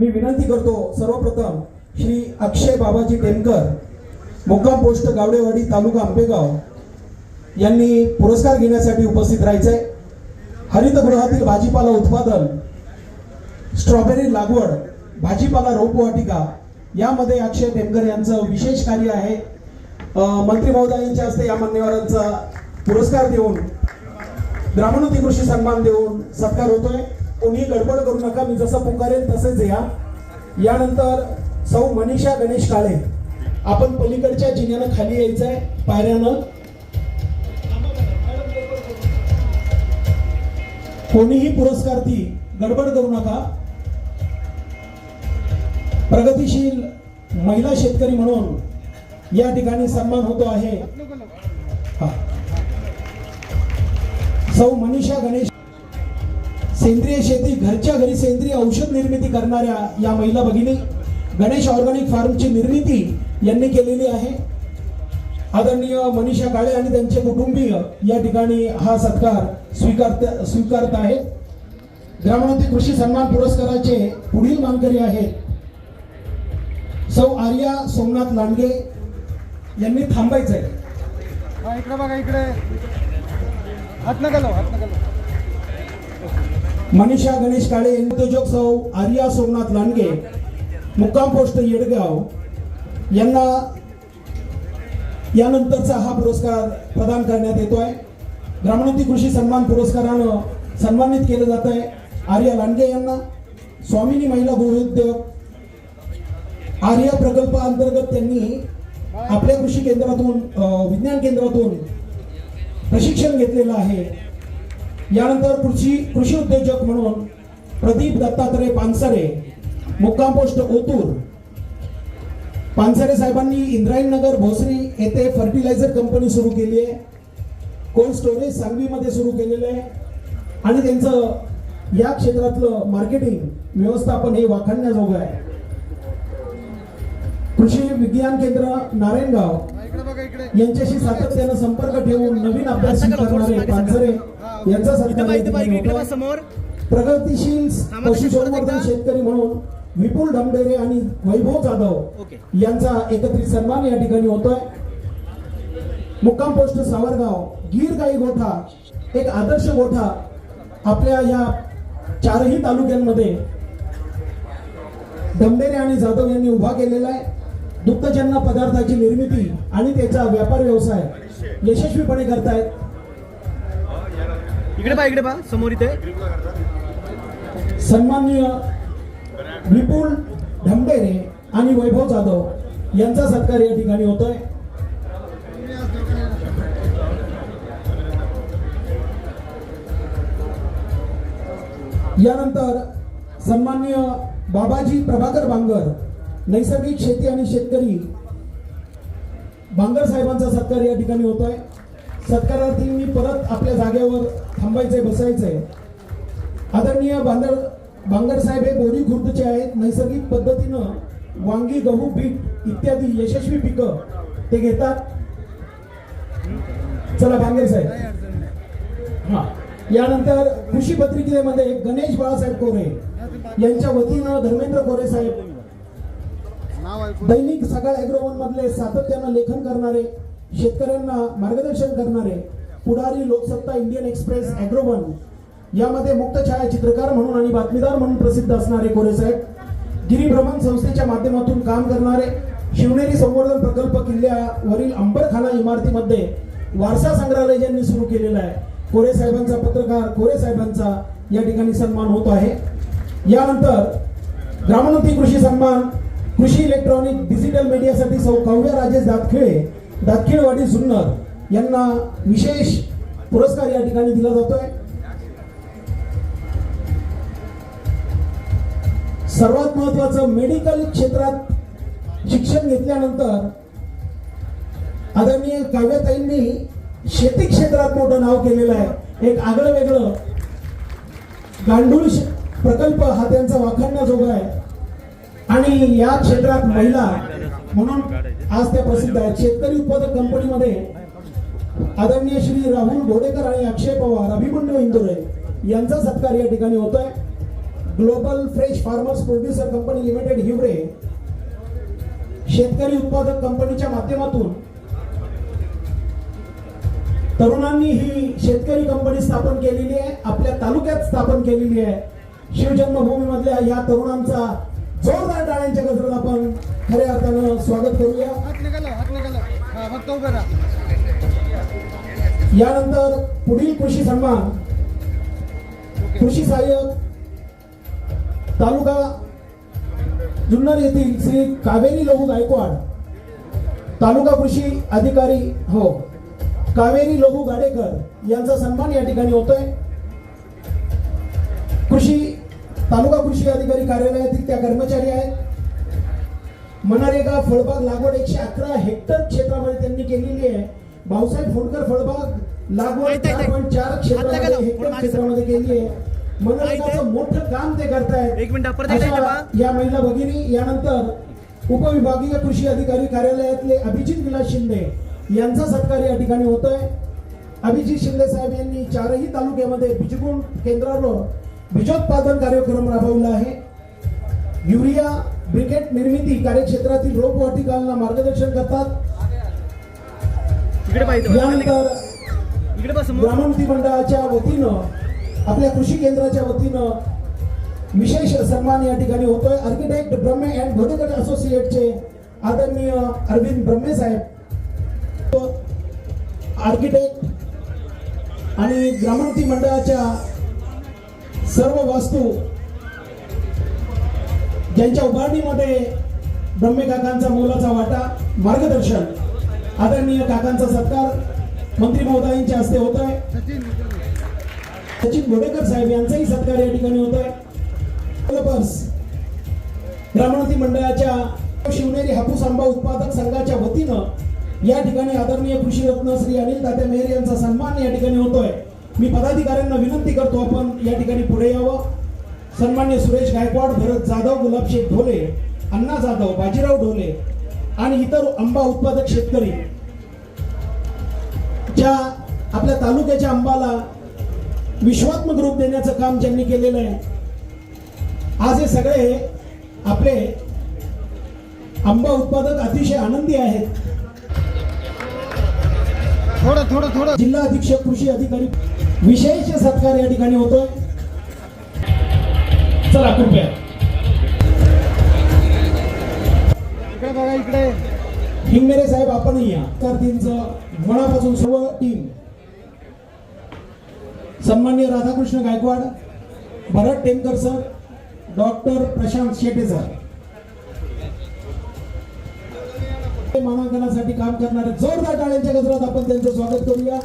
मी विनंती करतो सर्वप्रथम श्री अक्षय बाबाजी टेमकर मुक्काम पोस्ट गावडेवाडी तालुका आंबेगाव यांनी पुरस्कार घेण्यासाठी उपस्थित राहायचंय. हरितगृहातील भाजीपाला उत्पादन स्ट्रॉबेरी लागवड भाजीपाला रोपवाटिका यामध्ये अक्षय टेमकर यांचं विशेष कार्य आहे. मंत्री महोदयांच्या हस्ते या मान्यवरांचा पुरस्कार देऊन ग्रामोन्नती कृषी सन्मान देऊन सत्कार होतोय. कोणी गडबड करू नका मी जसं पुकारेल तसेच या यानंतर सौ मनीषा गणेश काळे. आपण पलीकडच्या जिन्यानं खाली यायचंय पायऱ्यानं. कोणीही पुरस्कार्थी गडबड करू नका. प्रगतीशील महिला शेतकरी म्हणून या ठिकाणी सन्मान होतो आहे. सौ मनीषा गणेश सेंद्रिय शेती घरच्या घरी सेंद्रिय औषध निर्मिती करणाऱ्या या महिला भगिनी गणेश ऑर्गॅनिक फार्मची निर्मिती यांनी केलेली आहे. आदरणीय मनीषा काळे आणि त्यांचे कुटुंबीय या ठिकाणी हा सत्कार स्वीकारत स्वीकारत आहेत ग्रामवंती कृषी सन्मान पुरस्काराचे पुढील मानकरी आहेत सौ आर्या सोमनाथ लांडगे यांनी थांबायचंय. आहे इकडे बघा इकडे. हात नका हात नका मनीषा गणेश काळे उद्योजक सौ आर्या सोमनाथ लांडगे मुक्काम पोस्ट येडगाव यांना यानंतरचा हा पुरस्कार प्रदान करण्यात येतोय. ग्रामोन्नती कृषी सन्मान पुरस्कारानं सन्मानित केलं जात आहे आर्या लांडगे यांना. स्वामिनी महिला गृहोद्योग आर्या प्रकल्पाअंतर्गत त्यांनी आपल्या कृषी केंद्रातून विज्ञान केंद्रातून प्रशिक्षण घेतलेलं आहे. यानंतर कृषी कृषी उद्योजक म्हणून प्रदीप दत्तात्रय पानसरे मुक्काम पोस्ट ओतूर. पानसरे साहेबांनी इंद्रायणनगर भोसरी येथे फर्टिलायझर कंपनी सुरू केली आहे. कोल्ड स्टोरेज सांगवीमध्ये सुरू केलेलं आहे. आणि त्यांचं या क्षेत्रातलं मार्केटिंग व्यवस्थापन हे वाखाणण्याजोगं आहे. कृषी विज्ञान केंद्र नारायणगाव. इकडे बघा इकडे. यांच्याशी सातत्यानं संपर्क ठेवून नवीन अभ्यास करणारे पानसरे यांचा सत्कार. समोर. प्रगतीशील पशुसंवर्धन शेतकरी म्हणून विपुल ढमडेरे आणि वैभव जाधव. यांचा एकत्रित सन्मान या ठिकाणी होतोय. मुक्काम पोस्ट सावरगाव गीर गाई गोठा एक आदर्श गोठा आपल्या या चारही तालुक्यांमध्ये. ढमडेरे आणि जाधव यांनी उभा केलेला आहे. दुग्धजन्य पदार्थाची निर्मिती आणि त्याचा व्यापार व्यवसाय यशस्वीपणे करतायत. इकडे पहा इकडे पहा समोर इथे. सन्माननीय विपुल ढमडेरे आणि वैभव जाधव यांचा सत्कार या ठिकाणी होतोय. यानंतर सन्माननीय बाबाजी प्रभाकर बांगर नैसर्गिक शेती आणि शेतकरी. बांगर साहेबांचा सत्कार या ठिकाणी होतोय. सत्कारार्थी परत आपल्या जागेवर थांबायचंय बसायचंय. आदरणीय बांगर बांगर साहेब हे बोरी खुर्दचे आहेत. नैसर्गिक पद्धतीनं वांगी गहू बीट इत्यादी यशस्वी पिकं ते घेतात. चला बांगर साहेब. हा. यानंतर कृषी पत्रिकेमध्ये गणेश बाळासाहेब कोरे यांच्या वतीनं धर्मेंद्र कोरे साहेब दैनिक सकाळ अॅग्रोवन मधले सातत्यानं लेखन करणारे शेतकऱ्यांना मार्गदर्शन करणारे पुढारी लोकसत्ता इंडियन एक्सप्रेस अॅग्रोवन यामध्ये मुक्त छायाचित्रकार म्हणून आणि बातमीदार म्हणून प्रसिद्ध असणारे कोरे साहेब गिरीभ्रमण संस्थेच्या माध्यमातून काम करणारे शिवनेरी संवर्धन प्रकल्प किल्ल्यावरील अंबरखाना इमारतीमध्ये वारसा संग्रहालय ज्यांनी सुरू केलेलं आहे. कोरे साहेबांचा पत्रकार कोरे साहेबांचा या ठिकाणी सन्मान होत आहे. यानंतर ग्रामोन्नती कृषी सन्मान कृषी इलेक्ट्रॉनिक डिजिटल मीडियासाठी सौ काव्य राजेश दातखिळे दातखिळवाडी जुन्नर यांना विशेष पुरस्कार या ठिकाणी दिला जातोय. सर्वात महत्वाचं मेडिकल क्षेत्रात शिक्षण घेतल्यानंतर आदरणीय काव्यताईंनी शेती क्षेत्रात मोठं नाव केलेलं आहे. एक आगळं वेगळं गांडूळ प्रकल्प हा त्यांचा वाखाणण्याजोगा आहे. आणि या क्षेत्रात महिला म्हणून आज त्या प्रसिद्ध आहेत. शेतकरी उत्पादक कंपनीमध्ये आदरणीय श्री राहुल घोडेकर आणि अक्षय पवार अभिमन्यू इंदोरे यांचा सत्कार या ठिकाणी होतोय. Global fresh farmers producer company limited Hiware शेतकरी उत्पादक कंपनीच्या माध्यमातून तरुणांनी ही शेतकरी कंपनी स्थापन केलेली आहे आपल्या तालुक्यात स्थापन केलेली आहे. शिवजन्मभूमीमधल्या या तरुणांचा जोरदार टाळ्यांच्या गजरात आपण खऱ्या अर्थानं स्वागत करूया. यानंतर पुढील कृषी सन्मान कृषी सहाय्यक तालुका जुन्नर येथील श्री कावेरी लघु गायकवाड तालुका कृषी अधिकारी हो कावेरी लघु गाडेकर यांचा सन्मान या ठिकाणी होतोय. कृषी तालुका कृषी अधिकारी कार्यालयातील त्या कर्मचारी आहेत. मनरेगा फळबाग लागवड एकशे अकरा हेक्टर क्षेत्रामध्ये त्यांनी केलेली आहे. भाऊसाहेब फोंडकर फळबाग लागवड चार पॉईंट चार क्षेत्रामध्ये हेक्टर क्षेत्रामध्ये केली आहे. मनरेगाचं मोठं काम ते करतायत. एक मिनिट. या महिला भगिनी यानंतर उपविभागीय कृषी अधिकारी कार्यालयातले अभिजित विलास शिंदे यांचा सत्कार या ठिकाणी होतोय. अभिजित शिंदे साहेब यांनी चारही तालुक्यामध्ये बिजगुण केंद्रावर बीजोत्पादन कार्यक्रम राबवला आहे. युरिया ब्रिकेट निर्मिती कार्यक्षेत्रातील रोपवाटिकांना मार्गदर्शन करतात. यानंतर ग्रामोन्नती मंडळाच्या वतीनं आपल्या कृषी केंद्राच्या वतीनं विशेष सन्मान या ठिकाणी होतोय. आर्किटेक्ट ब्रह्मे अँड भोडेकर असोसिएटचे आदरणीय अरविंद ब्रह्मे साहेब. आर्किटेक्ट आणि ग्रामोन्नती मंडळाच्या सर्व वस्तू ज्यांच्या उभारणीमध्ये ब्रह्मे काकांचा मोलाचा वाटा मार्गदर्शन आदरणीय काकांचा सत्कार मंत्री महोदयांच्या हस्ते होत आहे सचिन घोडेकर साहेब यांचाही सत्कार या ठिकाणी होत आहे ब्राह्मणती मंडळाच्या शिवनेरी हापूस आंबा उत्पादक संघाच्या वतीनं या ठिकाणी आदरणीय कृषी रत्न श्री अनिल तात्या मेहर यांचा सन्मान या ठिकाणी होतोय. मी पदाधिकाऱ्यांना विनंती करतो आपण या ठिकाणी पुढे यावं. सन्मान्य सुरेश गायकवाड भरत जाधव गुलाबशेठ ढोले अण्णा जाधव बाजीराव ढोले आणि इतर आंबा उत्पादक शेतकरी. ज्या आपल्या तालुक्याच्या आंबाला विश्वात्मक रूप देण्याचं काम ज्यांनी केलेलं आहे आज हे सगळे आपले आंबा उत्पादक अतिशय आनंदी आहेत. थोडं थोडं थोडं. जिल्हा अधीक्षक कृषी अधिकारी विशेष सत्कार या ठिकाणी होतोय. चला कृपया. इकडे बघा इकडे. हिंगमेरे साहेब आपणही या. विद्यार्थींचं मनापासून सर्व टीम सन्मान्य Radhakrishna Gaikwad Bharat Temkar sir doctor Prashant Shete sir मानांकनासाठी काम करणारे जोरदार टाळ्यांच्या गजरात आपण त्यांचं स्वागत करूया.